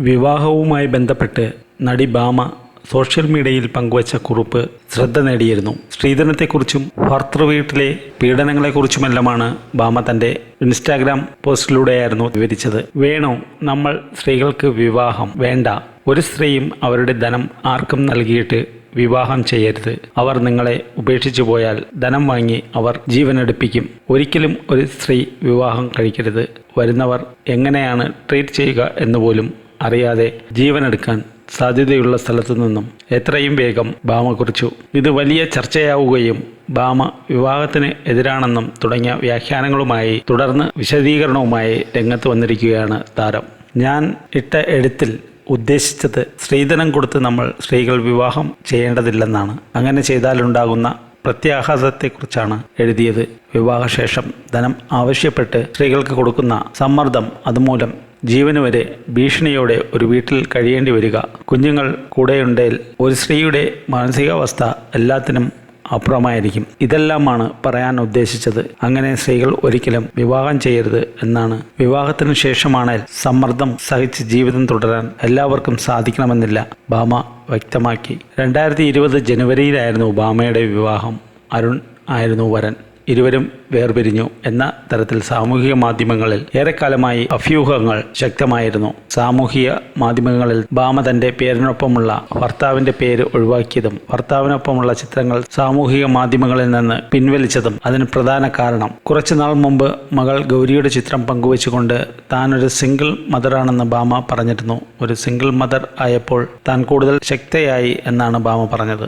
വിവാഹവുമായി ബന്ധപ്പെട്ട് നടി ബാമ സോഷ്യൽ മീഡിയയിൽ പങ്കുവച്ച കുറിപ്പ് ശ്രദ്ധ നേടിയിരുന്നു. സ്ത്രീധനത്തെക്കുറിച്ചും ഭർത്തൃവീട്ടിലെ പീഡനങ്ങളെക്കുറിച്ചുമെല്ലാമാണ് ബാമ തന്റെ ഇൻസ്റ്റാഗ്രാം പോസ്റ്റിലൂടെയായിരുന്നു വിവരിച്ചത്. വേണോ നമ്മൾ സ്ത്രീകൾക്ക് വിവാഹം വേണ്ട. ഒരു സ്ത്രീയും അവരുടെ ധനം ആർക്കും നൽകിയിട്ട് വിവാഹം ചെയ്യരുത്. അവർ നിങ്ങളെ ഉപേക്ഷിച്ചു പോയാൽ ധനം വാങ്ങി അവർ ജീവനെടുപ്പിക്കും. ഒരിക്കലും ഒരു സ്ത്രീ വിവാഹം കഴിക്കരുത്. വരുന്നവർ എങ്ങനെയാണ് ട്രീറ്റ് ചെയ്യുക എന്നുപോലും അറിയാതെ ജീവനെടുക്കാൻ സാധ്യതയുള്ള സ്ഥലത്തു നിന്നും എത്രയും വേഗം ഭാമ കുറിച്ചു. ഇത് വലിയ ചർച്ചയാവുകയും ഭാമ വിവാഹത്തിന് എതിരാണെന്നും തുടങ്ങിയ വ്യാഖ്യാനങ്ങളുമായി തുടർന്ന് വിശദീകരണവുമായി രംഗത്ത് വന്നിരിക്കുകയാണ് താരം. ഞാൻ ഇട്ട എഴുത്തിൽ ഉദ്ദേശിച്ചത് സ്ത്രീധനം കൊടുത്ത് നമ്മൾ സ്ത്രീകൾ വിവാഹം ചെയ്യേണ്ടതില്ലെന്നാണ്. അങ്ങനെ ചെയ്താലുണ്ടാകുന്ന പ്രത്യാഘാതത്തെക്കുറിച്ചാണ് എഴുതിയത്. വിവാഹശേഷം ധനം ആവശ്യപ്പെട്ട് സ്ത്രീകൾക്ക് കൊടുക്കുന്ന സമ്മർദ്ദം അതുമൂലം ജീവന് വരെ ഭീഷണിയോടെ ഒരു വീട്ടിൽ കഴിയേണ്ടി വരിക. കുഞ്ഞുങ്ങൾ കൂടെയുണ്ടേൽ ഒരു സ്ത്രീയുടെ മാനസികാവസ്ഥ എല്ലാത്തിനും അപ്പുറമായിരിക്കും. ഇതെല്ലാമാണ് പറയാൻ ഉദ്ദേശിച്ചത്. അങ്ങനെ സ്ത്രീകൾ ഒരിക്കലും വിവാഹം ചെയ്യരുത് എന്നാണ്. വിവാഹത്തിനു ശേഷമാണ് സമ്മർദ്ദം സഹിച്ച് ജീവിതം തുടരാൻ എല്ലാവർക്കും സാധിക്കണമെന്നില്ല ഭാമ വ്യക്തമാക്കി. രണ്ടായിരത്തി ഇരുപത് ജനുവരിയിലായിരുന്നു ഭാമയുടെ വിവാഹം. അരുൺ ആയിരുന്നു വരൻ. ഇരുവരും വേർപിരിഞ്ഞു എന്ന തരത്തിൽ സാമൂഹിക മാധ്യമങ്ങളിൽ ഏറെക്കാലമായി അഭ്യൂഹങ്ങൾ ശക്തമായിരുന്നു. സാമൂഹിക മാധ്യമങ്ങളിൽ ഭാമ തന്റെ പേരിനൊപ്പമുള്ള ഭർത്താവിന്റെ പേര് ഒഴിവാക്കിയതും ഭർത്താവിനൊപ്പമുള്ള ചിത്രങ്ങൾ സാമൂഹിക മാധ്യമങ്ങളിൽ നിന്ന് പിൻവലിച്ചതും അതിന് പ്രധാന കാരണം. കുറച്ചുനാൾ മുമ്പ് മകൾ ഗൗരിയുടെ ചിത്രം പങ്കുവച്ചുകൊണ്ട് താൻ ഒരു സിംഗിൾ മദറാണെന്ന് ഭാമ പറഞ്ഞിരുന്നു. ഒരു സിംഗിൾ മദർ ആയപ്പോൾ താൻ കൂടുതൽ ശക്തയായി എന്നാണ് ഭാമ പറഞ്ഞത്.